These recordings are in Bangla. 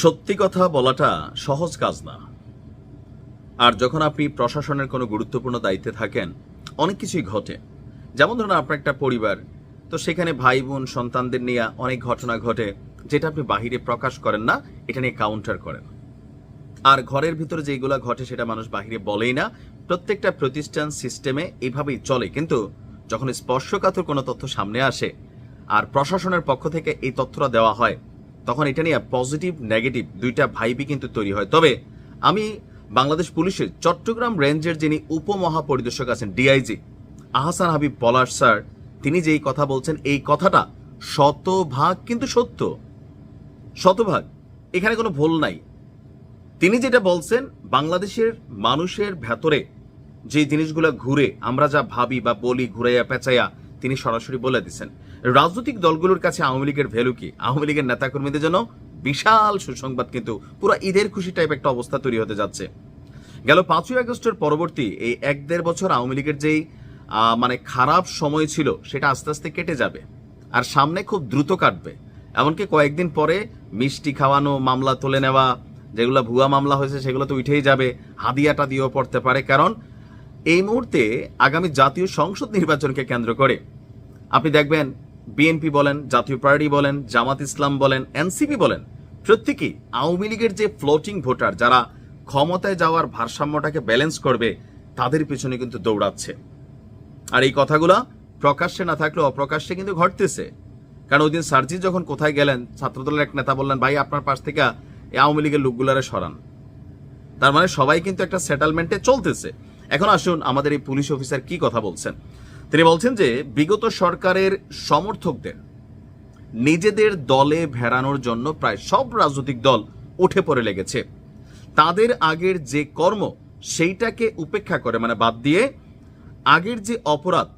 সত্যি কথা বলাটা সহজ কাজ না। আর যখন আপনি প্রশাসনের কোনো গুরুত্বপূর্ণ দায়িত্বে থাকেন, অনেক কিছুই ঘটে। যেমন ধরুন আপনার একটা পরিবার, তো সেখানে ভাই বোন সন্তানদের নিয়ে অনেক ঘটনা ঘটে, যেটা আপনি বাহিরে প্রকাশ করেন না, এটা নিয়ে কাউন্টার করেন। আর ঘরের ভিতরে যেগুলো ঘটে সেটা মানুষ বাহিরে বলেই না। প্রত্যেকটা প্রতিষ্ঠান সিস্টেমে এইভাবেই চলে। কিন্তু যখন স্পর্শকাতর কোনো তথ্য সামনে আসে, আর প্রশাসনের পক্ষ থেকে এই তথ্যটা দেওয়া হয় তখন এটা নিয়ে পজিটিভ নেগেটিভ দুইটা ভাইবই কিন্তু তৈরি হয়। তবে আমি বাংলাদেশ পুলিশের চট্টগ্রাম রেঞ্জের যিনি উপমহাপরিদর্শক আছেন ডিআইজি আহসান হাবিব পলাশ স্যার, তিনি যেই কথা বলছেন, এই কথাটা শতভাগ কিন্তু সত্য। শতভাগ। এখানে কোনো ভুল নাই। তিনি যেটা বলছেন, বাংলাদেশের মানুষের ভেতরে যে জিনিসগুলো ঘুরে, আমরা যা ভাবি বা বলি, ঘুরাইয়া, পেঁচাইয়া, তিনি সরাসরি বলে দিচ্ছেন রাজনৈতিক দলগুলোর কাছে আওয়ামী লীগের ভ্যালু কি? আওয়ামী লীগের নেতাকর্মীদের জন্য বিশাল সুসংবাদ কিন্তু পুরো ঈদের খুশি টাইপ একটা অবস্থা তৈরি হতে যাচ্ছে। গেল পাঁচই আগস্টের পরবর্তী এই এক দেড় বছর আওয়ামী লীগের যেই মানে খারাপ সময় ছিল, সেটা আস্তে আস্তে কেটে যাবে আর সামনে খুব দ্রুত কাটবে। এমনকি কয়েকদিন পরে মিষ্টি খাওয়ানো, মামলা তুলে নেওয়া, যেগুলো ভুয়া মামলা হয়েছে সেগুলো তো উঠেই যাবে, হাদিয়াটা দিয়েও পড়তে পারে। কারণ এই মুহূর্তে আগামী জাতীয় সংসদ নির্বাচনকে কেন্দ্র করে, আপনি দেখবেন বিএনপি বলেন, জাতীয় পার্টি বলেন, জামাত ইসলাম বলেন, এনসিপি বলেন, প্রত্যেকেই আওয়ামী লীগের যে ফ্লোটিং ভোটার যারা ক্ষমতায় যাওয়ার ভারসাম্যটাকে ব্যালেন্স করবে, তাদের পিছনে কিন্তু দৌড়াচ্ছে। আর এই কথাগুলা প্রকাশ্যে না থাকলেও অপ্রকাশ্যে কিন্তু ঘটতেছে। কারণ ওই দিন সার্জি যখন কোথায় গেলেন, ছাত্রদলের এক নেতা বললেন, ভাই, আপনার পাশ থেকে এই আওয়ামী লীগের লোকগুলারে সরান। তার মানে সবাই কিন্তু একটা সেটেলমেন্টে চলতেছে। এখন আসুন আমাদের এই পুলিশ অফিসার কি কথা বলছেন। তিনি বলছেন যে, বিগত সরকারের সমর্থকদের নিজেদের দলে ভেড়ানোর জন্য প্রায় সব রাজনৈতিক দল উঠে পড়ে লেগেছে। তাদের আগের যে কর্ম, সেইটাকে উপেক্ষা করে মানে বাদ দিয়ে আগের যে অপরাধ,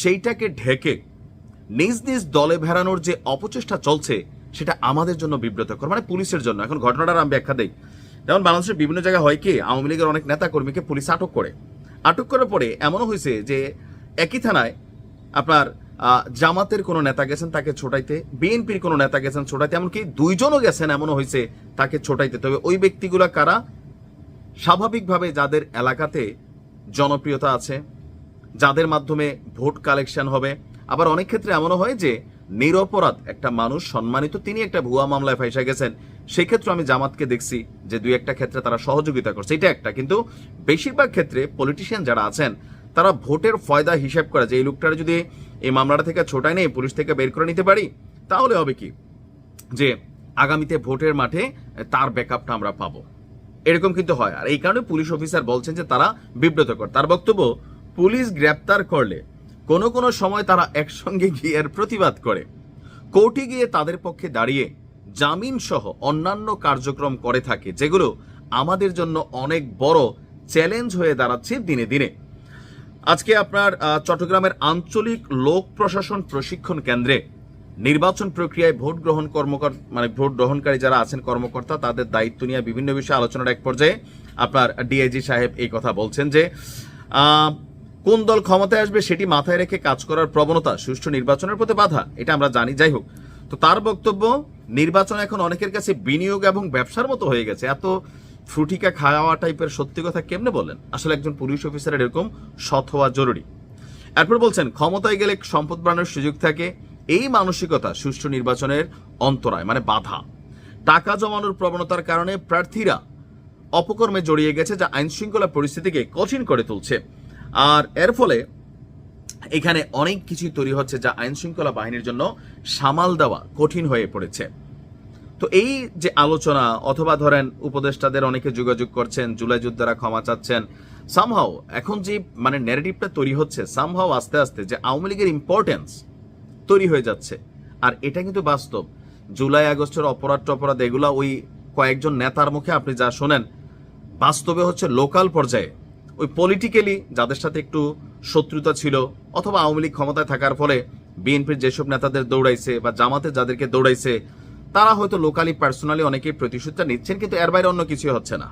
সেইটাকে ঢেকে নিজ নিজ দলে ভেড়ানোর যে অপচেষ্টা চলছে, সেটা আমাদের জন্য বিব্রতকর মানে পুলিশের জন্য। এখন ঘটনাটার আমি ব্যাখ্যা দেই। যেমন বাংলাদেশের বিভিন্ন জায়গায় হয় কি, আওয়ামী লীগের অনেক নেতা কর্মীকে পুলিশ আটক করে। আটক করার পরে এমনও হয়েছে যে একই থানায় আপনার জামাতের কোনো নেতা গেছেন তাকে ছোটাইতে, বিএনপির কোনো নেতা গেছেন ছোটাইতে, এমনকি দুইজনও গেছেন এমনও হয়েছে তাকে ছোটাইতে। তবে ওই ব্যক্তিগুলা কারা? স্বাভাবিকভাবে যাদের এলাকাতে জনপ্রিয়তা আছে, যাদের মাধ্যমে ভোট কালেকশন হবে, আবার অনেক ক্ষেত্রে এমনও হয় যে নিরপরাধ একটা মানুষ, সম্মানিত তিনি একটা ভুয়া মামলায় ফাইসা গেছেন সেই ক্ষেত্রে আমি জামাতকে দেখছি যে দুই একটা ক্ষেত্রে তারা সহযোগিতা করছে। এটা একটা। কিন্তু বেশিরভাগ ক্ষেত্রে পলিটিশিয়ান যারা আছেন তারা ভোটের ফয়দা হিসাব করে যে, এই লোকটার যদি এই মামলাটা থেকে ছোটাই নেই, পুলিশ থেকে বের করে নিতে পারি, তাহলে হবে কি? যে, আগামীতে ভোটের মাঠে তার ব্যাকআপটা আমরা পাবো। এরকম কিন্তু হয়। আর এই কারণে পুলিশ অফিসার বলছেন যে, তারা বিব্রতকর তার বক্তব্য, পুলিশ গ্রেপ্তার করলে কোনো কোনো সময় তারা একসঙ্গে গিয়ে এর প্রতিবাদ করে। কোর্টে গিয়ে তাদের পক্ষে দাঁড়িয়ে জামিন সহ অন্যান্য কার্যক্রম করে থাকে, যেগুলো আমাদের জন্য অনেক বড় চ্যালেঞ্জ হয়ে দাঁড়াচ্ছে দিনে দিনে। আজকে আপনার চট্টগ্রামের আঞ্চলিক লোক প্রশাসন প্রশিক্ষণ কেন্দ্রে নির্বাচন প্রক্রিয়ায় ভোট গ্রহণ কর্মকর মানে ভোট গ্রহণকারী যারা আছেন কর্মকর্তা, তাদের দায়িত্ব নিয়ে বিভিন্ন বিষয়ে আলোচনার এক পর্যায়ে আপনার ডিআইজি সাহেব এই কথা বলছেন যে কোন দল ক্ষমতায় আসবে সেটি মাথায় রেখে কাজ করার প্রবণতা সুষ্ঠু নির্বাচনের প্রতি বাধা, এটা আমরা জানি। যাই হোক, তো তার বক্তব্য, নির্বাচন এখন অনেকের কাছে বিনিয়োগ এবং ব্যবসার মতো হয়ে গেছে। এত ফ্রুটিকা খাওয়া টাইপের সত্যি কথা কেমনে বলেন? আসলে একজন পুলিশ অফিসারের এরকম সৎ হওয়া জরুরি। এরপর বলছেন, ক্ষমতায় গেলে সম্পদ বাড়ানোর সুযোগ থাকে এই মানসিকতা সুষ্ঠু নির্বাচনের অন্তরায় মানে বাধা। টাকা জমানোর প্রবণতার কারণে প্রার্থীরা অপকর্মে জড়িয়ে গেছে যা আইন শৃঙ্খলা পরিস্থিতিকে কঠিন করে তুলছে। আর এর ফলে এখানে অনেক কিছুই তৈরি হচ্ছে যা আইন শৃঙ্খলা বাহিনীর জন্য সামাল দেওয়া কঠিন হয়ে পড়েছে। তো এই যে আলোচনা, অথবা ধরেন উপদেষ্টাদের অনেকে যোগাযোগ করছেন, জুলাই যোদ্ধারা ক্ষমা চাচ্ছেন সামহাও এখন যে মানে ন্যারেটিভটা তৈরি হচ্ছে সামহাও আস্তে আস্তে যে আওয়ামী লীগের ইম্পর্টেন্স তৈরি হয়ে যাচ্ছে। আর এটা কিন্তু বাস্তব। জুলাই, আগস্টের অপরাধ টপরাধ, এগুলা ওই কয়েকজন নেতার মুখে আপনি যা শোনেন, বাস্তবে হচ্ছে লোকাল পর্যায়ে ওই পলিটিক্যালি যাদের সাথে একটু শত্রুতা ছিল, অথবা আওয়ামী লীগ ক্ষমতায় থাকার ফলে বিএনপির যেসব নেতাদের দৌড়াইছে বা জামাতে যাদেরকে দৌড়াইছে তারা হয়তো লোকালি পার্সোনালি অনেকেই প্রতিশোধটা নিচ্ছেন, কিন্তু এর বাইরে অন্য কিছু হচ্ছে না।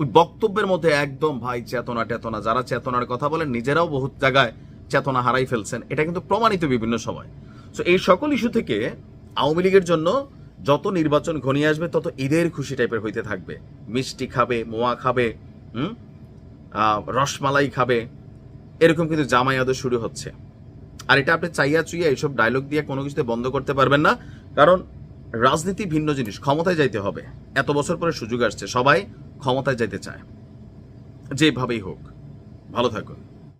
ওই বক্তব্যের মধ্যে একদম, ভাই, চেতনা চেতনা যারা চেতনার কথা বলেন, নিজেরাও বহুত জায়গায় চেতনা হারাই ফেলছেন। এটা কিন্তু প্রমাণিত বিভিন্ন সময়। সো এই সকল ইস্যু থেকে আওয়ামী লীগের জন্য যত নির্বাচন ঘনিয়ে আসবে, তত ঈদের খুশি টাইপের হইতে থাকবে। মিষ্টি খাবে, মোয়া খাবে, হুম? রসমালাই খাবে। এরকম কিন্তু জামাইয়াদও শুরু হচ্ছে। আর এটা আপনি চাইয়া চুইয়া এইসব ডায়লগ দিয়ে কোনো কিছুতে বন্ধ করতে পারবেন না। কারণ রাজনীতি ভিন্ন জিনিস, ক্ষমতায় যাইতে হবে। এত বছর পরে সুযোগ আসছে, সবাই ক্ষমতায় যাইতে চায়। যেভাবেই হোক, ভালো থাকুন।